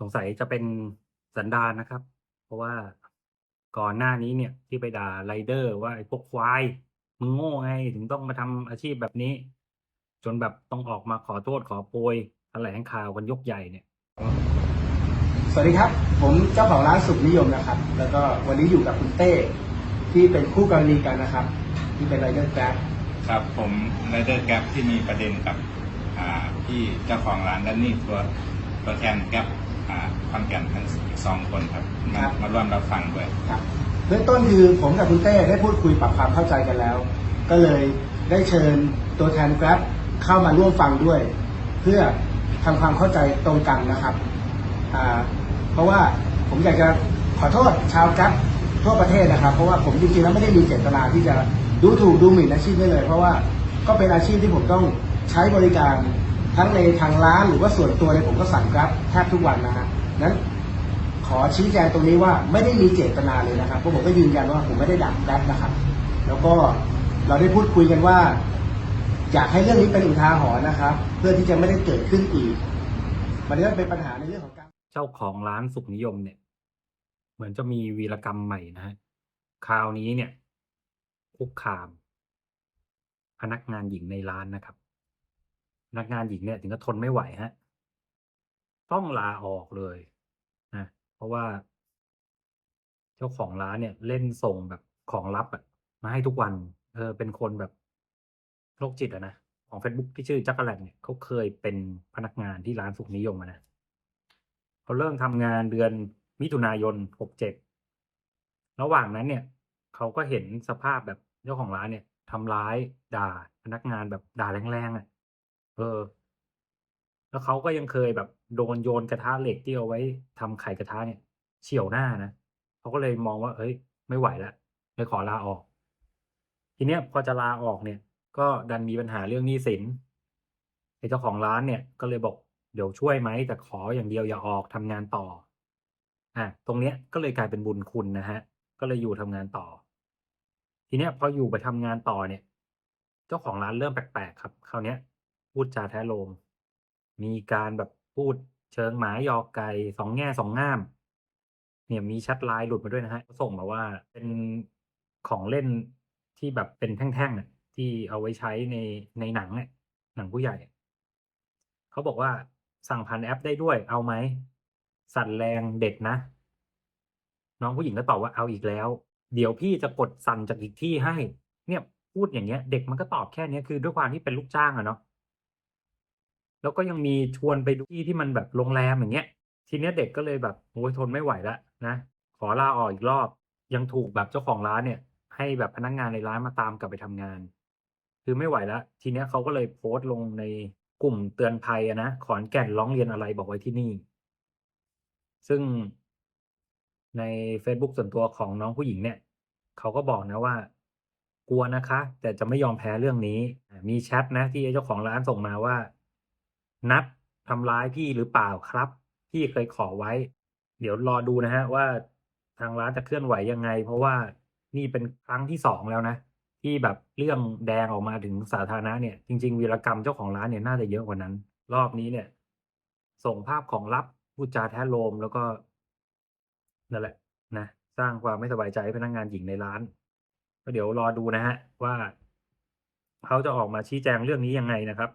สงสัยจะเป็นสันดานนะครับ เพราะว่าก่อนหน้านี้เนี่ยที่ไปด่าไรเดอร์ว่าไอ้พวกควายมึงโง่ไงถึงต้องมาทำอาชีพแบบนี้ จนแบบต้องออกมาขอโทษขอโพยแถลงข่าวกันยกใหญ่เนี่ย สวัสดีครับ ผมเจ้าของร้านสุขนิยมนะครับ แล้วก็วันนี้อยู่กับคุณเต้ที่เป็นคู่กรณีกันนะครับ ที่เป็นไรเดอร์แกร็บครับผมไรเดอร์แกร็บที่มีประเด็นกับอ่าพี่เจ้าของร้านและนี่ตัวตัวแทนแกร็บ อ่าคอนแก่นทั้งสองคนครับมามาร่วมรับฟังด้วย ครับเบื้องต้นคือผมกับคุณเต้ได้พูดคุยปรับความเข้าใจกันแล้ว ก็เลยได้เชิญตัวแทนแกร็บเข้ามาร่วมฟังด้วย เพื่อทำความเข้าใจตรงกันนะครับอ่าเพราะว่าผมอยากจะขอโทษชาวแกร็บทั่วประเทศนะครับ เพราะว่าผมจริงๆแล้วไม่ได้มีเจตนาที่จะดูถูกดูหมิ่นอาชีพได้เลย เพราะว่าก็เป็นอาชีพที่ผมต้องใช้บริการ ทั้งในทางร้านหรือว่าส่วนตัวเนี่ยผมก็สั่งแกร็บแทบทุกวันนะฮะนั้นขอชี้แจงตรงนี้ว่าไม่ได้มีเจตนาเลยนะครับเพราะผมก็ยืนยันว่าผมไม่ได้ด่าแกร็บนะครับ แล้วก็เราได้พูดคุยกันว่า อยากให้เรื่องนี้เป็นอุทาหรณ์นะครับ เพื่อที่จะไม่ได้เกิดขึ้นอีก มันก็เป็นปัญหาในเรื่องของการเจ้าของร้านสุขนิยมเนี่ย เหมือนจะมีวีรกรรมใหม่นะฮะคราวนี้เนี่ยคุกคาม พนักงานหญิงในร้านนะครับ นักงานหญิงเนี่ยถึงกับทนไม่ไหวฮะ ต้องลาออกเลยนะเพราะว่า เจ้าของร้านเนี่ย เล่นส่งแบบของลับอะมาให้ทุกวันเออเป็นคนแบบโรคจิตอะนะของ Facebook ที่ชื่อจักรแลนเนี่ยเขาเคยเป็นพนักงานที่ร้านสุขนิยมนะเขาเริ่มทำงานเดือนมิถุนายน67ระหว่างนั้นเนี่ยเขาก็เห็นสภาพแบบเจ้าของร้านเนี่ยทำร้ายด่าพนักงานแบบด่าแรงๆอะ เออ แล้วเขาก็ยังเคยแบบโดนโยนกระทะเหล็กที่เอาไว้ทำไข่กระทะเนี่ยเฉี่ยวหน้านะเขาก็เลยมองว่าเอ้ย ไม่ไหวแล้วเลยขอลาออก ทีเนี้ยพอจะลาออกเนี่ย ก็ดันมีปัญหาเรื่องหนี้สินไอ้เจ้าของร้านเนี่ย ก็เลยบอกเดี๋ยวช่วยไหมแต่ขออย่างเดียวอย่าออกทำงานต่ออะตรงเนี้ยก็เลยกลายเป็นบุญคุณนะฮะ ก็เลยอยู่ทำงานต่อ ทีเนี้ยพออยู่ไปทำงานต่อเนี่ย เจ้าของร้านเริ่มแปลกๆครับคราวเนี้ย พูดจาแท้โลม มีการแบบพูดเชิงหมายอกไก่สองแง่สองง่าม เนี่ยมีชทไลน์หลุดมาด้วยนะฮะส่งมาว่าเป็นของเล่นที่แบบเป็นแท่งๆอะที่เอาไว้ใช้ในในหนังเนี่ยหนังผู้ใหญ่ เขาบอกว่าสั่งผ่านแอปได้ด้วย เอาไหม สั่นแรงเด็ดนะ น้องผู้หญิงก็ตอบว่าเอาอีกแล้ว เดี๋ยวพี่จะกดสั่นจากอีกที่ให้ เนี่ยพูดอย่างเงี้ย เด็กมันก็ตอบแค่นี้คือด้วยความที่เป็นลูกจ้างอะเนาะ แล้วก็ยังมีชวนไปดูที่ที่มันแบบโรงแรมอย่างเงี้ย ทีเนี้ยเด็กก็เลยแบบโอ้ยทนไม่ไหวแล้วนะขอลาออกอีกรอบยังถูกแบบเจ้าของร้านเนี่ย ให้แบบพนักงานในร้านมาตามกลับไปทำงาน คือไม่ไหวแล้วทีเนี้ยเขาก็เลยโพสต์ลงในกลุ่มเตือนภัยนะขอนแก่นร้องเรียนอะไรบอกไว้ที่นี่ ซึ่งใน Facebook ส่วนตัวของน้องผู้หญิงเนี่ยเขาก็บอกนะว่า กลัวนะคะ แต่จะไม่ยอมแพ้เรื่องนี้ มีแชทนะที่เจ้าของร้านส่งมาว่า นัดทำร้ายพี่หรือเปล่าครับ พี่เคยขอไว้ เดี๋ยวรอดูนะฮะว่าทางร้านจะเคลื่อนไหวยังไง เพราะว่านี่เป็นครั้งที่สองแล้วนะ ที่แบบเรื่องแดงออกมาถึงสาธารณะเนี่ย จริง ๆ วีรกรรมเจ้าของร้านเนี่ยน่าจะเยอะกว่านั้น รอบนี้เนี่ย ส่งภาพของลับพูดจาแท้โลมแล้วก็นั่นแหละนะสร้างความไม่สบายใจให้พนักงานหญิงในร้าน ก็เดี๋ยวรอดูนะฮะว่า เขาจะออกมาชี้แจงเรื่องนี้ยังไงนะครับ